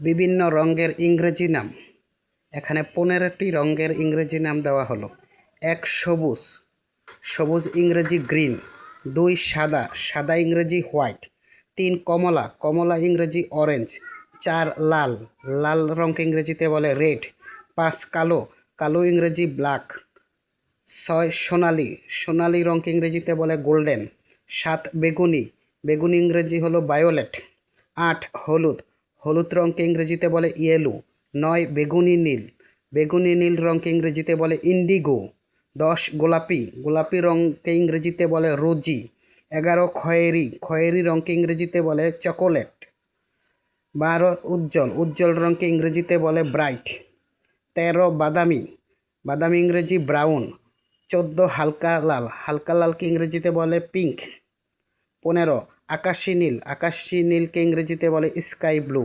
বিভিন্ন রঙের ইংরেজি নাম। এখানে পনেরোটি রঙের ইংরেজি নাম দেওয়া হলো। এক সবুজ সবুজ ইংরেজি গ্রিন, দুই সাদা সাদা ইংরেজি হোয়াইট, তিন কমলা কমলা ইংরেজি অরেঞ্জ, চার লাল লাল রঙকে ইংরেজিতে বলে রেড, পাঁচ কালো কালো ইংরেজি ব্ল্যাক, ছয় সোনালি সোনালি রঙকে ইংরেজিতে বলে গোল্ডেন, সাত বেগুনি বেগুনি ইংরেজি হলো বায়োলেট আট হলুদ হলুদ রঙকে ইংরেজিতে বলে ইয়েলো, নয় বেগুনি নীল। বেগুনি নীল রঙকে ইংরেজিতে বলে ইন্ডিগো। দশ গোলাপি গোলাপি রঙকে ইংরেজিতে বলে রোজি। এগারো খয়েরি খয়েরি রঙকে ইংরেজিতে বলে চকোলেট। বারো উজ্জ্বল উজ্জ্বল রঙকে ইংরেজিতে বলে ব্রাইট। তেরো বাদামি বাদামি ইংরেজি ব্রাউন। চোদ্দ হালকা লাল, হালকা লালকে ইংরেজিতে বলে পিঙ্ক। পনেরো আকাশি নীল। আকাশী নীলকে ইংরেজিতে বলে স্কাই ব্লু